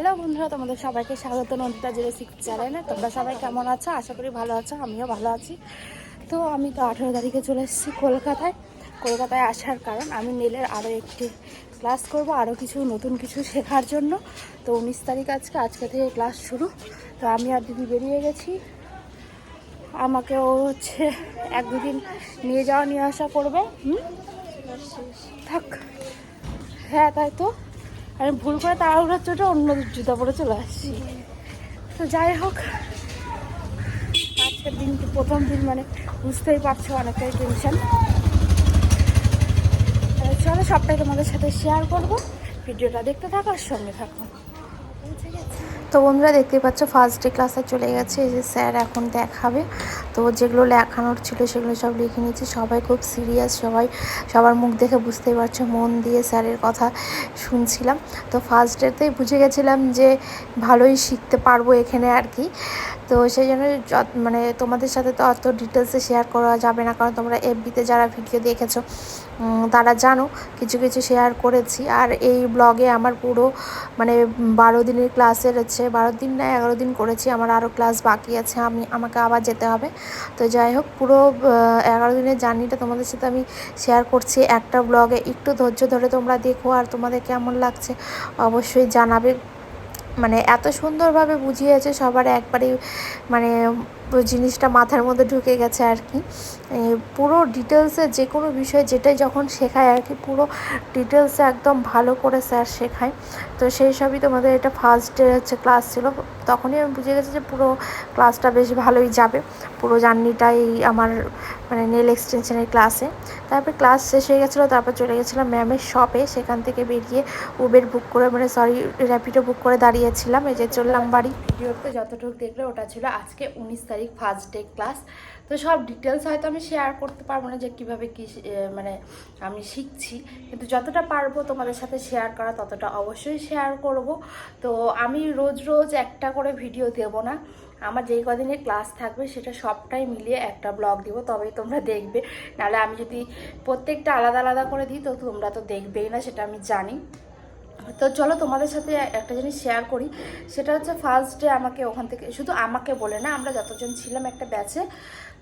Hello বন্ধুরা, তোমাদের সবাইকে স্বাগত নন্দিতা জিরো সিক্স চ্যানেলে। তোমরা সবাই কেমন আছো? আশা করি ভালো আছো, আমিও ভালো আছি। তো আমি তো আঠেরো তারিখে চলে এসেছি কলকাতায়। কলকাতায় আসার কারণ আমি নেলের আরও একটি ক্লাস করব আরও কিছু নতুন কিছু শেখার জন্য। তো উনিশ তারিখ আজকে আজকে থেকে ক্লাস শুরু। তো আমি আর দিদি বেরিয়ে গেছি। আমাকে ও হচ্ছে এক দুদিন নিয়ে যাওয়া, নিয়ে আসা করবে। হুম? থাক। হ্যাঁ তাই তো। আমি ভুল করে তাড়াহুড়ার চোটে অন্য জুতা পরে চলে আসছি। তো যাই হোক, আজকের দিন প্রথম দিন মানে বুঝতেই পারছ অনেকটাই টেনশন চলো, সবটাই তোমাদের সাথে শেয়ার করব। ভিডিওটা দেখতে থাকো আর সঙ্গে থাকো। তো বন্ধুরা দেখতে পাচ্ছ ফার্স্ট ডে ক্লাসে চলে গেছে। যে স্যার এখন দেখাবে। তো যেগুলো লেখানোর ছিল সেগুলো সব লিখে নিয়েছি। সবাই খুব সিরিয়াস সবাই সবার মুখ দেখে বুঝতেই পারছ, মন দিয়ে স্যারের কথা শুনছিলাম। তো ফার্স্ট ডেতেই বুঝে গেছিলাম যে ভালোই শিখতে পারব এখানে আর কি। তো সেই জন্য মানে তোমাদের সাথে তো অত ডিটেলসে শেয়ার করা যাবে না, কারণ তোমরা এফবিতে যারা ভিডিও দেখেছ তারা জানো, কিছু কিছু শেয়ার করেছি। আর এই ব্লগে আমার পুরো মানে বারো দিনের ক্লাসের হচ্ছে, বারো দিন না এগারো দিন করেছি, আমার আরও ক্লাস বাকি আছে, আমি, আমাকে আবার যেতে হবে। তো যাই হোক, পুরো এগারো দিনের জার্নিটা তোমাদের সাথে আমি শেয়ার করছি। একটা ব্লগে একটু ধৈর্য ধরে তোমরা দেখো, আর তোমাদের কেমন লাগছে অবশ্যই জানাবে। মানে এত সুন্দরভাবে বুঝিয়েছে সবার একবারে মানে জিনিসটা মাথার মধ্যে ঢুকে গেছে আর কি। পুরো ডিটেলসে যে কোনো বিষয় যেটাই যখন শেখায় আর কি, পুরো ডিটেলসে একদম ভালো করে স্যার শেখায়। তো সেই সবই তোমাদের এটা ফার্স্ট ডে হচ্ছে ক্লাস ছিল। তখনই আমি বুঝে গেছি যে পুরো ক্লাসটা বেশ ভালোই যাবে। পুরো জার্নিটাই আমার মানে নেল এক্সটেনশনের ক্লাসে তারপর ক্লাস শেষ হয়ে গেছিল, তারপর চলে গেছিলাম ম্যামের শপে সেখান থেকে বেরিয়ে উবের বুক করে মানে সরি র্যাপিডো বুক করে দাঁড়িয়েছিলাম। এই যে চললাম বাড়ি। ভিডিওতে যতটুকু দেখলে, ওটা ছিল আজকে উনিশ তারিখ ফার্স্ট ডে ক্লাস তো সব ডিটেলস হয়তো আমি শেয়ার করতে পারব না যে কীভাবে কী মানে আমি শিখছি। কিন্তু যতটা পারব তোমাদের সাথে শেয়ার করা, ততটা অবশ্যই শেয়ার করব। তো আমি রোজ রোজ একটা করে ভিডিও দেব না। আমার যেই কদিনে ক্লাস থাকবে সেটা সবটাই মিলিয়ে একটা ব্লগ দিব, তবেই তোমরা দেখবে। নাহলে আমি যদি প্রত্যেকটা আলাদা আলাদা করে দিই, তো তোমরা তো দেখবেই না, সেটা আমি জানি। তো চলো তোমাদের সাথে একটা জিনিস শেয়ার করি। সেটা হচ্ছে ফার্স্ট ডে আমাকে ওখান থেকে, শুধু আমাকে বলে না, আমরা যতজন ছিলাম একটা ব্যাচে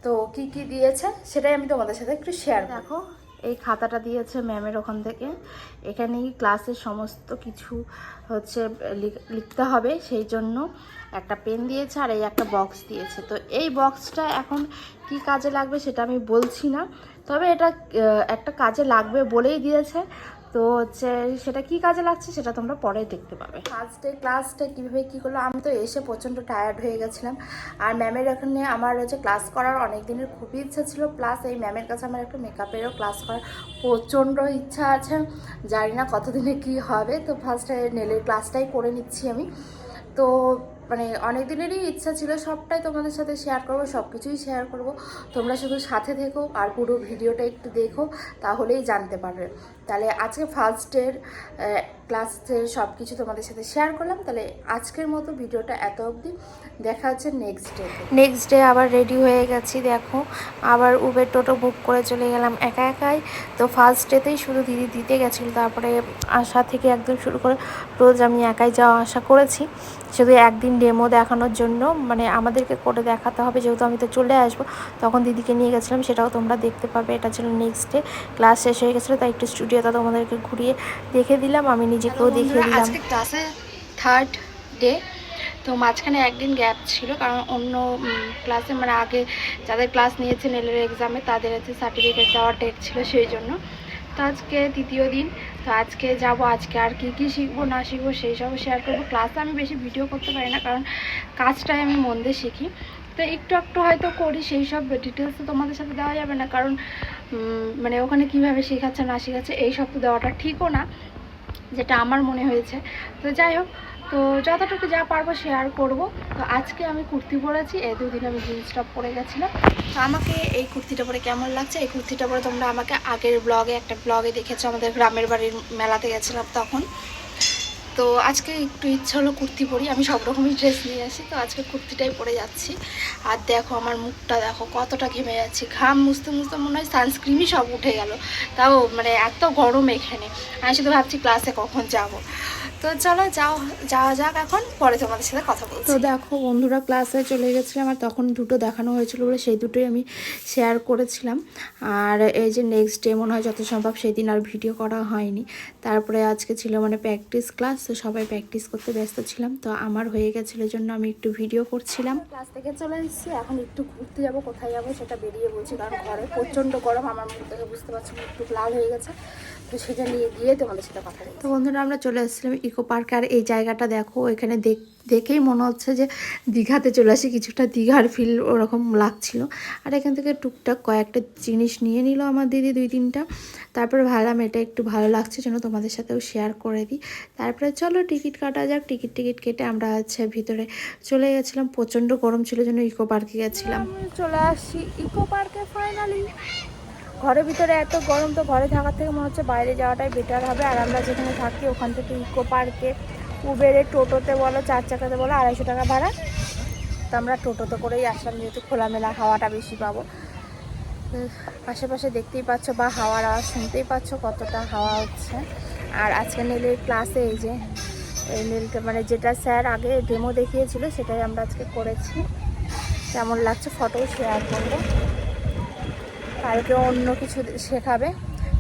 তো কি কি দিয়েছে সেটাই আমি তোমাদের সাথে একটু শেয়ার দেখো, এই খাতাটা দিয়েছে ম্যামের ওখান থেকে। এখানেই ক্লাসের সমস্ত কিছু হচ্ছে লিখ- লিখতে হবে, সেই জন্য একটা পেন দিয়েছে আর এই একটা বক্স দিয়েছে। তো এই বক্সটা এখন কি কাজে লাগবে সেটা আমি বলছি না, তবে এটা একটা কাজে লাগবে বলেই দিয়েছে। তো হচ্ছে সেটা কি কাজে লাগছে সেটা তোমরা পরে দেখতে পাবে। ফার্স্ট ডে ক্লাসটা কীভাবে কী করল আমি তো এসে প্রচণ্ড টায়ার্ড হয়ে গেছিলাম। আর ম্যামের এখানে আমার হচ্ছে ক্লাস করার অনেক দিনের খুবই ইচ্ছা ছিল। প্লাস এই ম্যামের কাছে আমার একটা মেকআপেরও ক্লাস করার প্রচণ্ড ইচ্ছা আছে। জানি না কতদিনে কি হবে। তো ফার্স্টে নেলের ক্লাসটাই করে নিচ্ছি আমি। তো মানে অনেক দিনেরই ইচ্ছা ছিল। সবটাই তোমাদের সাথে শেয়ার করব সব কিছুই শেয়ার করব। তোমরা শুধু সাথে থেকো আর পুরো ভিডিওটা একটু দেখো, তাহলেই জানতে পারবে। তাহলে আজকে ফার্স্ট ডের ক্লাসের সব কিছু তোমাদের সাথে শেয়ার করলাম। তাহলে আজকের মতো ভিডিওটা এত অবধি। দেখা হচ্ছে নেক্সট ডে নেক্সট ডে আবার রেডি হয়ে গেছি, দেখো। আবার উবের টোটো বুক করে চলে গেলাম একা একাই। তো ফার্স্ট ডেতেই শুধু দিদি দিতে গেছিল, তারপরে আসা থেকে একদম শুরু করে রোজ আমি একাই যাওয়া আসা করেছি। শুধু একদিন ডেমো দেখানোর জন্য মানে আমাদেরকে করে দেখাতে হবে। যেহেতু আমি তো চলে আসব, তখন দিদিকে নিয়ে গেছিলাম, সেটাও তোমরা দেখতে পাবে এটা ছিল নেক্সট ডে ক্লাস শেষ হয়ে গেছিল, তাই একটু স্টুডিওটা তোমাদেরকে ঘুরিয়ে দেখে দিলাম আমি নিজেকেও দেখিয়ে দিলাম। আজকে ক্লাসে থার্ড ডে তো মাঝখানে একদিন গ্যাপ ছিল কারণ অন্য ক্লাসে মানে আগে যাদের ক্লাস নিয়েছে নেলের এক্সামে তাদের হচ্ছে সার্টিফিকেট দেওয়ার ডেট ছিল সেই জন্য। তো আজকে তৃতীয় দিন তো আজকে যাব আজকে আর কি কি শিখব না শিখব সেই সব শেয়ার করব। ক্লাসে আমি বেশি ভিডিও করতে পারি না কারণ কাজটাই আমি মন দিয়ে শিখি। তো একটু একটু হয়তো করি সেই সব ডিটেলস তো তোমাদের সাথে দেওয়া যাবে না কারণ মানে ওখানে কীভাবে শেখাচ্ছে, না শেখাচ্ছে, এই সব তো দেওয়াটা ঠিকও না, যেটা আমার মনে হয়েছে। তো যাই হোক, তো যতটুকু যা পারব শেয়ার করব। তো আজকে আমি কুর্তি পরেছি, এই দুদিন আমি জিন্স টপ পরে গেছিলাম। তো আমাকে এই কুর্তিটা পরে কেমন লাগছে? এই কুর্তিটা পরে তোমরা আমাকে আগের ব্লগে একটা ব্লগে দেখেছ, আমাদের গ্রামের বাড়ির মেলাতে গেছিলাম তখন। তো আজকে একটু ইচ্ছা হলো কুর্তি পরি। আমি সব রকমই ড্রেস নিয়ে আসি, তো আজকে কুর্তিটাই পরে যাচ্ছি। আর দেখো আমার মুখটা দেখো কতটা ঘেমে যাচ্ছে। ঘাম মুছতে মুছতে মনে হয় সানস্ক্রিনই সব উঠে গেল। তাও মানে এত গরম এখানে। আমি শুধু ভাবছি ক্লাসে কখন যাব। তো চলো যাও যাওয়া যাক এখন পরে তোমাদের সাথে কথা বলছি। তো দেখো বন্ধুরা ক্লাসে চলে গেছিলাম আর তখন দুটো দেখানো হয়েছিল বলে সেই দুটোই আমি শেয়ার করেছিলাম। আর এই যে নেক্সট ডে মনে হয় যত সম্ভব সেই দিন আর ভিডিও করা হয়নি। তারপরে আজকে ছিল মানে প্র্যাকটিস ক্লাস তো সবাই প্র্যাকটিস করতে ব্যস্ত ছিলাম। তো আমার হয়ে গেছিল এই জন্য আমি একটু ভিডিও করছিলাম। ক্লাস থেকে চলে এসেছি এখন একটু ঘুরতে যাব কোথায় যাব সেটা বেরিয়ে বলছি কারণ ঘরে প্রচণ্ড গরম আমার মুখ দেখে বুঝতে পারছি একটু লাল হয়ে গেছে। তো সেটা নিয়ে গিয়ে তোমাদের সাথে কথা তো বন্ধুরা আমরা চলে এসেছিলাম ইকো পার্কে। আর এই জায়গাটা দেখো, এখানে দেখ, দেখেই মনে হচ্ছে যে দীঘাতে চলে আসি। কিছুটা দীঘার ফিল ওরকম লাগছিল। আর এখান থেকে টুকটাক কয়েকটা জিনিস নিয়ে নিল আমার দিদি দুই তিনটা। তারপরে ভাবলাম এটা একটু ভালো লাগছে যেন তোমাদের সাথেও শেয়ার করে দিই। তারপরে চলো টিকিট কাটা যাক। টিকিট টিকিট কেটে আমরা হচ্ছে ভিতরে চলে গেছিলাম। প্রচণ্ড গরম ছিল জন্য ইকো পার্কে গেছিলাম। চলে আসি ইকো পার্কে ফাইনালি ঘরের ভিতরে এত গরম তো ঘরে থাকার থেকে মনে হচ্ছে বাইরে যাওয়াটাই বেটার হবে। আর আমরা যেখানে থাকি, ওখান থেকে ইকো পার্কে উবেরে টোটোতে বলো, চার চাকাতে বলো, আড়াইশো টাকা ভাড়া। তো আমরা টোটোতে করেই আসলাম, যেহেতু খোলামেলা হাওয়াটা বেশি পাবো। আশেপাশে দেখতেই পাচ্ছ বা হাওয়ার আওয়াজ শুনতেই পাচ্ছ কতটা হাওয়া হচ্ছে। আর আজকে নীলের ক্লাসে এই যে, এই নীলটা মানে যেটা স্যার আগে ডেমো দেখিয়েছিল, সেটাই আমরা আজকে করেছি। কেমন লাগছে ফটো শেয়ার করব? কালকে অন্য কিছু শেখাবে।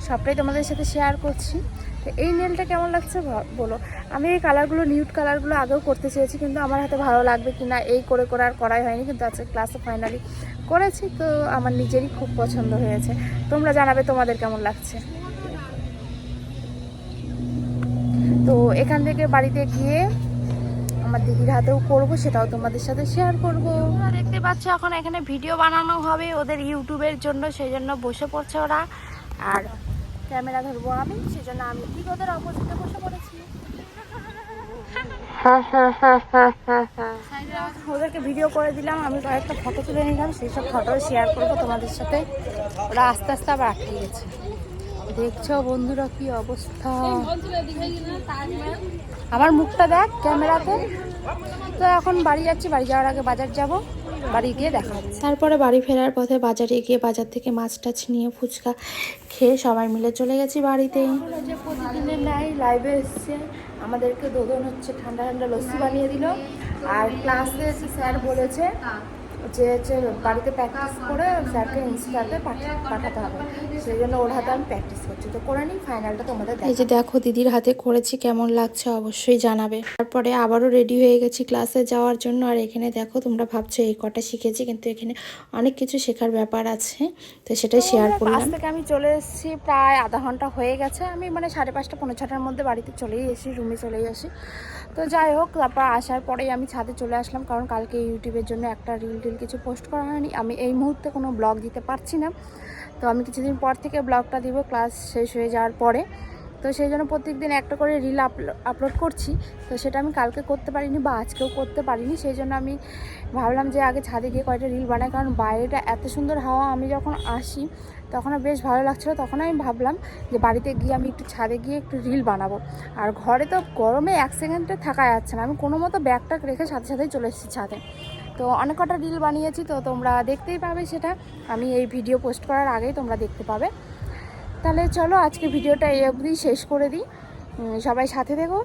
সবটাই তোমাদের সাথে শেয়ার করছি। তো এই নেলটা কেমন লাগছে বলো। আমি এই কালারগুলো নিউড কালারগুলো আগেও করতে চেয়েছি, কিন্তু আমার হাতে ভালো লাগবে কি না এই করে করে আর করাই হয়নি, কিন্তু আজকে ক্লাসে ফাইনালি করেছি, তো আমার নিজেরই খুব পছন্দ হয়েছে। তোমরা জানাবে তোমাদের কেমন লাগছে। তো এখান থেকে বাড়িতে গিয়ে আমার দিদির হাতেও করব সেটাও তোমাদের সাথে শেয়ার করব। দেখতে পাচ্ছ এখন এখানে ভিডিও বানানো হবে ওদের ইউটিউবের জন্য সেই জন্য বসে পড়ছে ওরা। আর ক্যামেরা ধরবো আমি সেই জন্য আমি ঠিক ওদের অপোজিটে বসে পড়েছি। ওদেরকে ভিডিও করে দিলাম আমি কয়েকটা ফটো তুলে নিলাম সেই সব ফটো শেয়ার করব তোমাদের সাথে। ওরা আস্তে আস্তে আবার আটকে গেছে। দেখছ বন্ধুরা কি অবস্থা? আমার মুখটা দেখ ক্যামেরাতে। তো এখন বাড়ি যাচ্ছি বাড়ি যাওয়ার আগে বাজার যাব বাড়ি গিয়ে দেখা তারপরে বাড়ি ফেরার পথে বাজারে গিয়ে বাজার থেকে মাছ টাছ নিয়ে ফুচকা খেয়ে সবাই মিলে চলে গেছি বাড়িতে। যে প্রতিদিনের নাই লাইভে এসছে আমাদেরকে দোদন হচ্ছে ঠান্ডা ঠান্ডা লস্যি বানিয়ে দিল। আর ক্লাসে এসে স্যার বলেছে যে হচ্ছে বাড়িতে প্র্যাকটিস করে স্যারকে ইনস্টাতে পাঠাতে হবে। সেই জন্য ওর হাতে আমি প্র্যাকটিস করছি। তো করে নিই ফাইনালটা তোমাদের এই যে দেখো দিদির হাতে করেছি কেমন লাগছে অবশ্যই জানাবে। তারপরে আবারও রেডি হয়ে গেছি ক্লাসে যাওয়ার জন্য। আর এখানে দেখো তোমরা ভাবছ এই কটা শিখেছি কিন্তু এখানে অনেক কিছু শেখার ব্যাপার আছে। তো সেটাই শেয়ার করলাম। থেকে আমি চলে এসেছি প্রায় আধা ঘণ্টা হয়ে গেছে। আমি মানে সাড়ে পাঁচটা পনেরো ছটার মধ্যে বাড়িতে চলেই এসেছি রুমে চলেই আসি। তো যাই হোক, তারপর আসার পরেই আমি ছাদে চলে আসলাম, কারণ কালকে ইউটিউবের জন্য একটা রিল টিল কিছু পোস্ট করা হয়নি। আমি এই মুহূর্তে কোনো ব্লগ দিতে পারছি না। তো আমি কিছুদিন পর থেকে ব্লগটা দিব ক্লাস শেষ হয়ে যাওয়ার পরে। তো সেই জন্য প্রত্যেক দিন একটা করে রিল আপলোড করছি। তো সেটা আমি কালকে করতে পারিনি বা আজকেও করতে পারিনি। সেই জন্য আমি ভাবলাম যে আগে ছাদে গিয়ে কয়েকটা রিল বানাই, কারণ বাইরেটা এত সুন্দর হাওয়া, আমি যখন আসি তখন বেশ ভালো লাগছিল, তখন আমি ভাবলাম যে বাড়িতে গিয়ে আমি একটু ছাদে গিয়ে একটু রিল বানাবো। আর ঘরে তো গরমে এক সেকেন্ডে থাকা যাচ্ছে না, আমি কোনো মতো ব্যাগটা রেখে সাথে সাথেই চলে এসেছি ছাদে। তো অনেক কটা রিল বানিয়েছি, তো তোমরা দেখতেই পাবে সেটা, আমি এই ভিডিও পোস্ট করার আগেই তোমরা দেখতে পাবে। তাহলে চলো আজকে ভিডিওটা এই অবধি শেষ করে দিই। সবাই সাথে দেখো।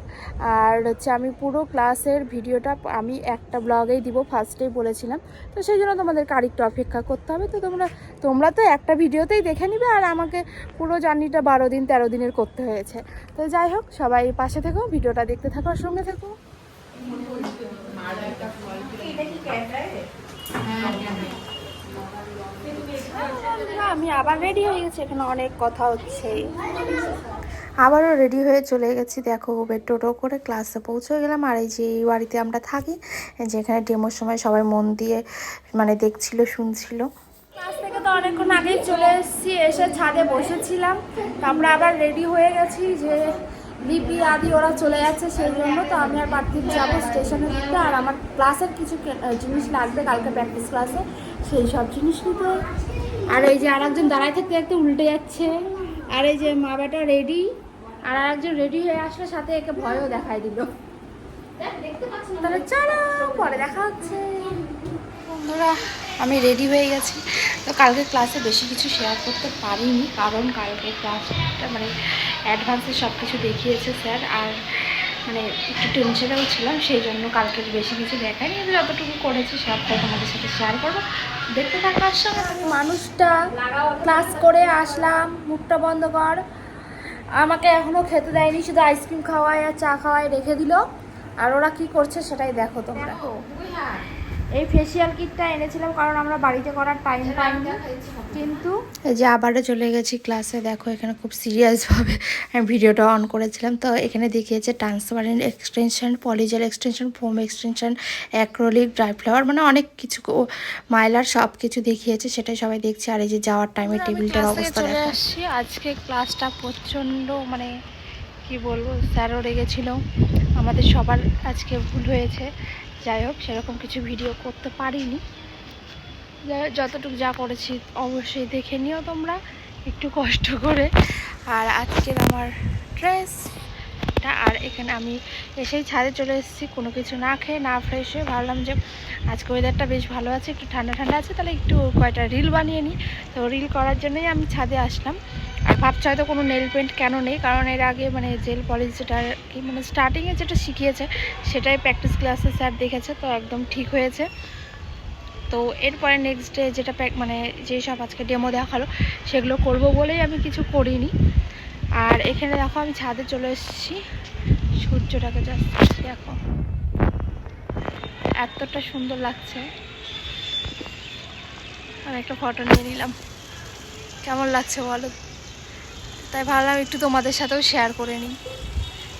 আর হচ্ছে আমি পুরো ক্লাসের ভিডিওটা আমি একটা ব্লগেই দিব ফার্স্টেই বলেছিলাম। তো সেই জন্য তোমাদেরকে আরেকটু অপেক্ষা করতে হবে। তো তোমরা তোমরা তো একটা ভিডিওতেই দেখে নিবে আর আমাকে পুরো জার্নিটা বারো দিন, তেরো দিনের করতে হয়েছে। তো যাই হোক, সবাই পাশে থেকো, ভিডিওটা দেখতে থাকো আর সঙ্গে থেকো। আমি আবার রেডি হয়ে গেছি, এখানে অনেক কথা হচ্ছে। আবারও রেডি হয়ে চলে গেছি। দেখো উবের টোটো করে ক্লাসে পৌঁছে গেলাম। আর এই যে এই বাড়িতে আমরা থাকি, যেখানে ডেমোর সময় সবাই মন দিয়ে মানে দেখছিল, শুনছিল। থেকে তো অনেকক্ষণ আগেই চলে এসেছি, এসে ছাদে বসেছিলাম। আমরা আবার রেডি হয়ে গেছি যে লিপি আদি ওরা চলে যাচ্ছে সেই জন্য। তো আমি আর পার্থিব যাব স্টেশনে দিতে আর আমার ক্লাসের কিছু জিনিস লাগবে কালকে প্র্যাকটিস ক্লাসে সেই সব জিনিস নিতে। আর এই যে আরেকজন দাঁড়ায় থাকতে থাকতে উল্টে যাচ্ছে। আর এই যে মা বেটা রেডি আর একজন রেডি হয়ে আসলে সাথে একে ভয়ও দেখায় দিল। তাহলে চলো পরে দেখা হচ্ছে। বন্ধুরা আমি রেডি হয়ে গেছি। তো কালকে ক্লাসে বেশি কিছু শেয়ার করতে পারিনি কারণ কালকে ক্লাসটা মানে অ্যাডভান্সে সব কিছু দেখিয়েছে স্যার আর মানে একটু টেনশনেও ছিলাম সেই জন্য কালকে বেশি কিছু দেখায়নি। কিন্তু যতটুকু করেছি সবটাই তোমাদের সাথে শেয়ার করব। দেখতে থাকার সময় আমি মানুষটা ক্লাস করে আসলাম মুখটা বন্ধ কর। আমাকে এখনও খেতে দেয়নি শুধু আইসক্রিম খাওয়ায় আর চা খাওয়ায় রেখে দিল। আর ওরা কি করছে সেটাই দেখো তোমরা। এই ফেসিয়াল কিটটা এনেছিলাম কারণ আমরা বাড়িতে করার টাইম পাই না কিন্তু এই যে আবারও চলে গেছি ক্লাসে দেখো এখানে খুব সিরিয়াসভাবে আমি ভিডিওটা অন করেছিলাম। তো এখানে দেখিয়েছে transparent extension polygel extension foam extension acrylic dry flower মানে অনেক কিছু মাইলার সব কিছু দেখিয়েছে সেটাই সবাই দেখছে। আর এই যে যাওয়ার টাইমে টেবিলটার অবস্থা আসছি। আজকে ক্লাসটা প্রচণ্ড মানে কি বলব স্যারও রেগেছিল। আমাদের সবার আজকে ভুল হয়েছে। যাই হোক, সেরকম কিছু ভিডিও করতে পারিনি। যতটুকু যা করেছি, অবশ্যই দেখে নিও তোমরা, একটু কষ্ট করে। আর আজকের আমার ড্রেসটা আর এখানে আমি এসেই ছাদে চলে এসেছি, কোনো কিছু না খেয়ে, না ফ্রেশ হয়ে ভাবলাম যে আজকে ওয়েদারটা বেশ ভালো আছে, একটু ঠান্ডা ঠান্ডা আছে, তাহলে একটু কয়টা রিল বানিয়ে নিই। তো রিল করার জন্যই আমি ছাদে আসলাম। ভাবছি হয়তো কোনো নেল পেন্ট কেন নেই, কারণ এর আগে মানে জেল পলিশ যেটা কি মানে স্টার্টিংয়ে যেটা শিখিয়েছে, সেটাই প্র্যাকটিস ক্লাসে স্যার দেখেছে, তো একদম ঠিক হয়েছে। তো এরপরে নেক্সট ডে যেটা মানে যেসব আজকে ডেমো দেখাল, সেগুলো করব বলেই আমি কিছু করিনি। আর এখানে দেখো আমি ছাদে চলে এসেছি, সূর্যটাকে জাস্ট দেখো। এতটা সুন্দর লাগছে। আমি একটা ফটো নিয়ে নিলাম। কেমন লাগছে বলো? তাই ভাবলাম একটু তোমাদের সাথেও শেয়ার করে নিই।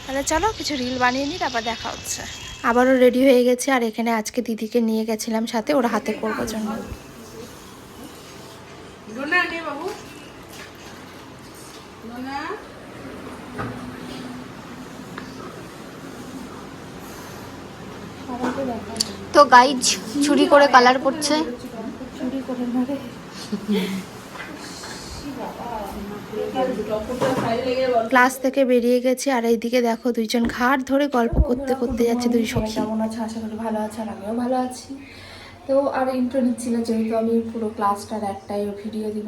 তাহলে চলো কিছু রিল বানিয়ে নিই তারপর দেখা হচ্ছে। আবারও রেডি হয়ে গেছে আর এখানে আজকে দিদিকে নিয়ে গেছিলাম সাথে ওরা হাতে করব জন্য। তো গাইজ চুরি করে কালার করছে চুরি করে ক্লাস থেকে বেরিয়ে গেছি আর এইদিকে দেখো দুইজন ঘাট ধরে গল্প করতে করতে যাচ্ছে দুই সখী। কেমন আছে? আশা করি ভালো আছে আর আমিও ভালো আছি। তো আর ইন্ট্রো নিচ্ছিল যেহেতু আমি পুরো ক্লাসটার একটাই ভিডিও দিব।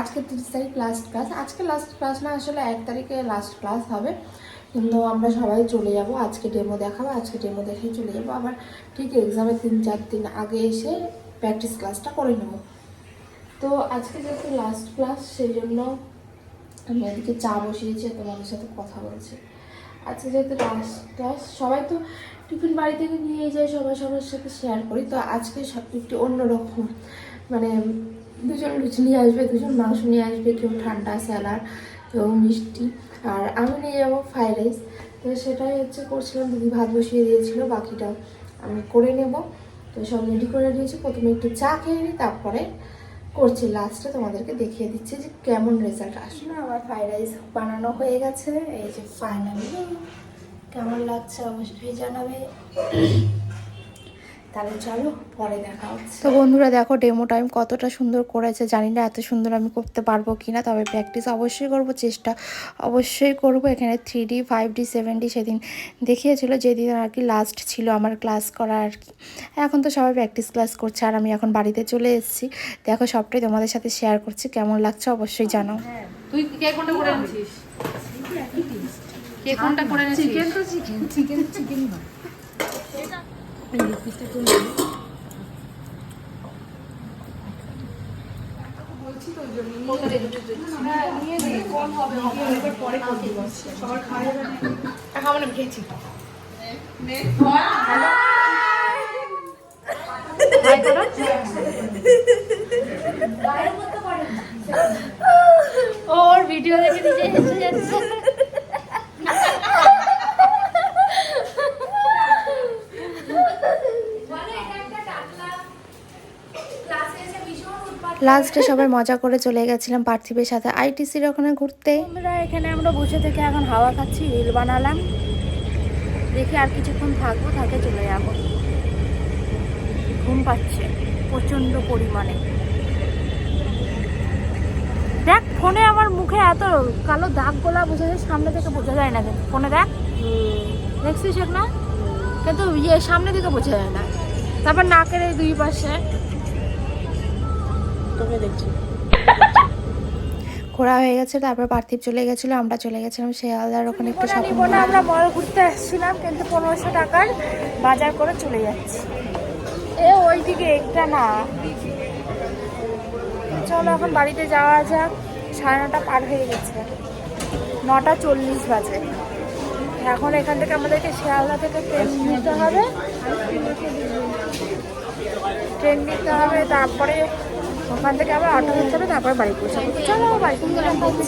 আজকে তিরিশ তারিখ লাস্ট ক্লাস আজকে লাস্ট ক্লাস না, আসলে এক তারিখে লাস্ট ক্লাস হবে। কিন্তু আমরা সবাই চলে যাব। আজকে ডেমো দেখাবো, আজকে ডেমো দেখেই চলে যাব। আবার ঠিক এক্সামের তিন, চার দিন আগে এসে প্র্যাকটিস ক্লাসটা করে নেব। তো আজকে যেহেতু লাস্ট ক্লাস সেই জন্য আমি এদিকে চা বসিয়েছি তোমাদের সাথে কথা বলছি। আজকে যেহেতু লাস্ট ক্লাস সবাই তো টিফিন বাড়ি থেকে নিয়ে যায়, সবাই সবার সাথে শেয়ার করি। তো আজকে সব একটু অন্যরকম। মানে দুজন লুচি নিয়ে আসবে, দুজন মাংস নিয়ে আসবে, কেউ ঠান্ডা স্যালাড কেউ মিষ্টি। আর আমি নিয়ে যাব ফ্রাইড রাইস তো সেটাই হচ্ছে করছিলাম, দিদি ভাত বসিয়ে দিয়েছিল, বাকিটা আমি করে নেব। তো সব রেডি করে দিয়েছি প্রথমে একটু চা খেয়ে নিই, তারপরে করছি। লাস্টে তোমাদেরকে দেখিয়ে দিচ্ছি যে কেমন রেজাল্ট আসলে। আমার ফ্রাইড রাইস বানানো হয়ে গেছে। এই যে ফাইনালি কেমন লাগছে অবশ্যই জানাবে। তাহলে চলো পরে দেখা হচ্ছে। তো বন্ধুরা দেখো ডেমো টাইম কতটা সুন্দর করেছে। জানি না এত সুন্দর আমি করতে পারব কি না তবে প্র্যাকটিস অবশ্যই করব চেষ্টা অবশ্যই করব। এখানে three D five D seven D সেদিন দেখিয়েছিল যেদিন আর কি লাস্ট ছিল আমার ক্লাস করা আর কি। এখন তো সবাই প্র্যাকটিস ক্লাস করছে আর আমি এখন বাড়িতে চলে এসেছি। দেখো সবটাই তোমাদের সাথে শেয়ার করছি কেমন লাগছে অবশ্যই জানো তুই কে কোনটা করে কে কোনটা করে চিকেন তো চিকেন চিকেন চিকেন ওর ভিডিও দেখে নিজে হেসে যাচ্ছে। লাস্টে সবাই মজা করে চলে গেছিলাম পার্থিবের সাথে। আইটিসির ওখানে ঘুরতে। আমরা এখানে আমরা বসে থেকে এখন হাওয়া খাচ্ছি, রিল বানালাম। দেখি আর কিছুক্ষণ থাকব, থাকে চলে যাব। ঘুম পাচ্ছে প্রচণ্ড পরিমাণে। দেখ, ফোনে আমার মুখে এত কালো দাগ গোলা বোঝা যায়, সামনে থেকে বোঝা যায় না ফোনে দেখ। দেখছিস না? কিন্তু ইয়ে সামনে দিকে বোঝা যায় না। তারপর নাকের এই দুই পাশে ঘোরা হয়ে গেছে তারপর পার্থিব চলে গেছিল আমরা চলে গেছিলাম শিয়ালদার ওখানে একটু শপিং আমরা মল ঘুরতে আসছিলাম কিন্তু পনেরোশো টাকার বাজার করে চলে যাচ্ছি। এ ওইদিকে একটা না। চলো এখন বাড়িতে যাওয়া যাক। সাড়ে নটা পার হয়ে গেছে। নটা চল্লিশ বাজে। এখন এখান থেকে আমাদেরকে শিয়ালদা থেকে ট্রেন নিতে হবে। ট্রেন নিতে হবে তারপরে ওখান থেকে আবার অটো ধরতে তারপরে বাড়ি পৌঁছাবো। চলো বাড়ি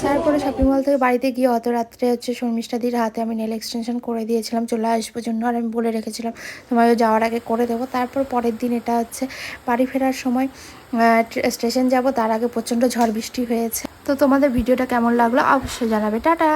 তারপরে শপিং মল থেকে বাড়িতে গিয়ে অত রাত্রে হচ্ছে শর্মিষ্ঠাদির হাতে আমি নেল এক্সটেনশন করে দিয়েছিলাম, চলে আসব জন্য। আর আমি বলে রেখেছিলাম তোমাকে যাওয়ার আগে করে দেবো। তারপর পরের দিন এটা হচ্ছে বাড়ি ফেরার সময় স্টেশন যাব। তার আগে প্রচণ্ড ঝড় বৃষ্টি হয়েছে। তো তোমাদের ভিডিওটা কেমন লাগল অবশ্যই জানাবে। টাটা!